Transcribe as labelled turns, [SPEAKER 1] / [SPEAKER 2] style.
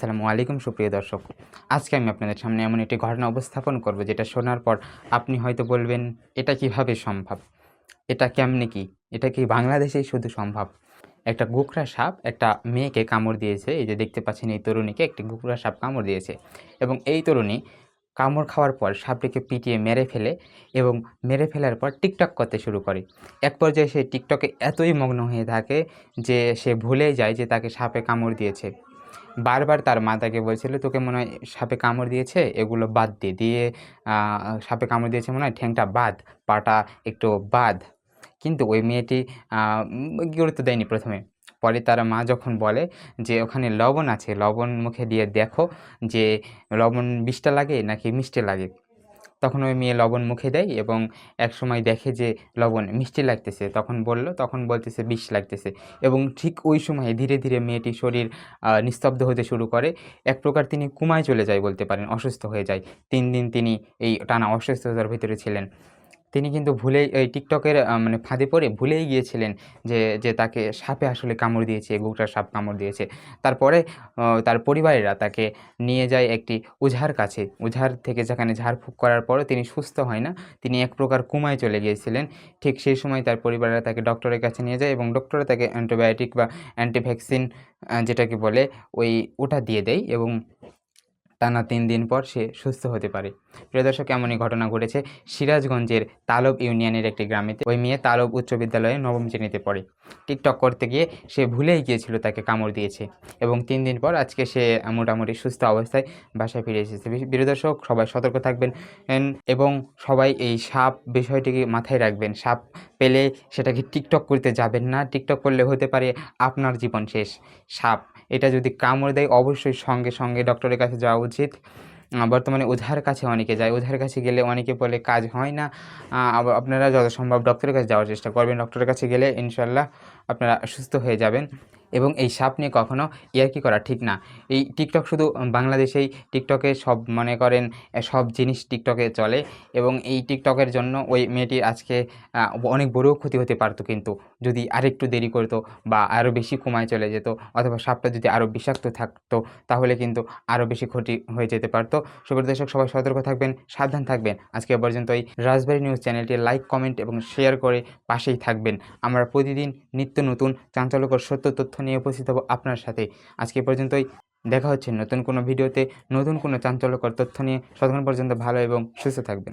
[SPEAKER 1] আসসালামু আলাইকুম, সুপ্রিয় দর্শক। আজকে আমি আপনাদের সামনে এমন একটি ঘটনা উপস্থাপন করব যেটা শোনার পর আপনি হয়তো বলবেন, এটা কীভাবে সম্ভব? এটা কেমনে কি? এটা কি বাংলাদেশেই শুধু সম্ভব? একটা গুকরা সাপ একটা মেয়েকে কামড় দিয়েছে। এই যে দেখতে পাচ্ছেন, এই তরুণীকে একটি গুকরা সাপ কামড় দিয়েছে। এবং এই তরুণী কামড় খাওয়ার পর সাপটিকে পিটিয়ে মেরে ফেলে এবং মেরে ফেলার পর টিকটক করতে শুরু করে। এক পর্যায়ে সে টিকটকে এতই মগ্ন হয়ে থাকে যে সে ভুলেই যায় যে তাকে সাপে কামড় দিয়েছে। বারবার তার মা তাকে বলছিল, তোকে মনে হয় সাপে কামড় দিয়েছে? এগুলো বাদ দিয়ে দিয়ে সাপে কামড় দিয়েছে মনে হয়? ঠ্যাংটা বাদ, পাটা একটু বাদ। কিন্তু ওই মেয়েটি গুরুত্ব দেয়নি প্রথমে। পরে তার মা যখন বলে যে, ওখানে লবণ আছে, লবণ মুখে দিয়ে দেখো যে, লবণ বিষটা লাগে নাকি মিষ্টি লাগে? তখন ওই মেয়ে লবণ মুখে দেয় এবং এক সময় দেখে যে লবণ মিষ্টি লাগতেছে, তখন বলল, তখন বলতেছে বিষ লাগতেছে এবং ঠিক ওই সময়ে ধীরে ধীরে মেয়েটি শরীর নিস্তব্ধ হতে শুরু করে। এক প্রকার তিনি কুমায় চলে যায় বলতে পারেন, অসুস্থ হয়ে যায়। তিন দিন তিনি এই টানা অসুস্থতার ভিতরে ছিলেন। তিনি কিন্তু ভুলেই, এই টিকটকের মানে ফাঁদে পড়ে ভুলেই গিয়েছিলেন যে যে তাকে সাপে আসলে কামড় দিয়েছে গোকটার সাপ কামড় দিয়েছে। তারপরে তার পরিবারেরা তাকে নিয়ে যায় একটি ওঝার কাছে। ওঝার থেকে যেখানে ঝাড়ফুঁক করার পরও তিনি সুস্থ হয় না। তিনি এক প্রকার কুমায় চলে গিয়েছিলেন। ঠিক সেই সময় তার পরিবারেরা তাকে ডক্টরের কাছে নিয়ে যায় এবং ডক্টরে তাকে অ্যান্টিবায়োটিক বা অ্যান্টিভ্যাকসিন যেটাকে বলে, ওই ওটা দিয়ে দেয় এবং টানা তিন দিন পর সে সুস্থ হতে পারে। প্রিয় দর্শক, এমনই ঘটনা ঘটেছে সিরাজগঞ্জের তালব ইউনিয়নের একটি গ্রামেতে ওই মেয়ে তালব উচ্চ বিদ্যালয়ে নবম শ্রেণীতে পড়ে। টিকটক করতে গিয়ে সে ভুলেই গিয়েছিল, তাকে কামড় দিয়েছে। এবং তিন দিন পর আজকে সে মোটামুটি সুস্থ অবস্থায় বাসায় ফিরে এসেছে। প্রিয় দর্শক, সবাই সতর্ক থাকবেন এবং সবাই এই সাপ বিষয়টিকে মাথায় রাখবেন। সাপ পেলে সেটাকে টিকটক করতে যাবেন না। টিকটক করলে হতে পারে আপনার জীবন শেষ। সাপ এটা যদি কামড় দেয়, অবশ্যই সঙ্গে সঙ্গে ডক্টরের কাছে যাওয়া উচিত। বর্তমানে ওঝার কাছে অনেকে যায়। ওঝার কাছে গেলে অনেকে বলে, কাজ হয় না। আবার আপনারা যত সম্ভব ডক্টরের কাছে যাওয়ার চেষ্টা করবেন। ডক্টরের কাছে গেলে ইনশাল্লাহ আপনারা সুস্থ হয়ে যাবেন। এবং এই সাপ নিয়ে কখনো ইয়ার্কি করা ঠিক না। এই টিকটক শুধু বাংলাদেশেই, টিকটকে সব মনে করেন সব জিনিস টিকটকে চলে এবং এই টিকটকের জন্য ওই মেয়েটির আজকে অনেক বড় ক্ষতি হতে পারতো কিন্তু। যদি আরেকটু দেরি করতো বা আরও বেশি কমায় চলে যেত অথবা সাপটা যদি আরও বিষাক্ত থাকতো তাহলে কিন্তু আরও বেশি ক্ষতি হয়ে যেতে পারতো। সুপ্রিয় দর্শক, সবাই সতর্ক থাকবেন, সাবধান থাকবেন। আজকে পর্যন্ত এই রাজবাড়ি নিউজ চ্যানেলটি লাইক, কমেন্ট এবং শেয়ার করে পাশেই থাকবেন। আমরা প্রতিদিন নিত্য নতুন, চাঞ্চল্যকর সত্য তথ্য নিয়ে উপস্থিত হব আপনার সাথে। আজকে পর্যন্তই। দেখা হচ্ছে নতুন কোনো ভিডিওতে, নতুন কোনো চাঞ্চল্যকর তথ্য নিয়ে। ততক্ষণ পর্যন্ত ভালো এবং সুস্থ থাকবেন।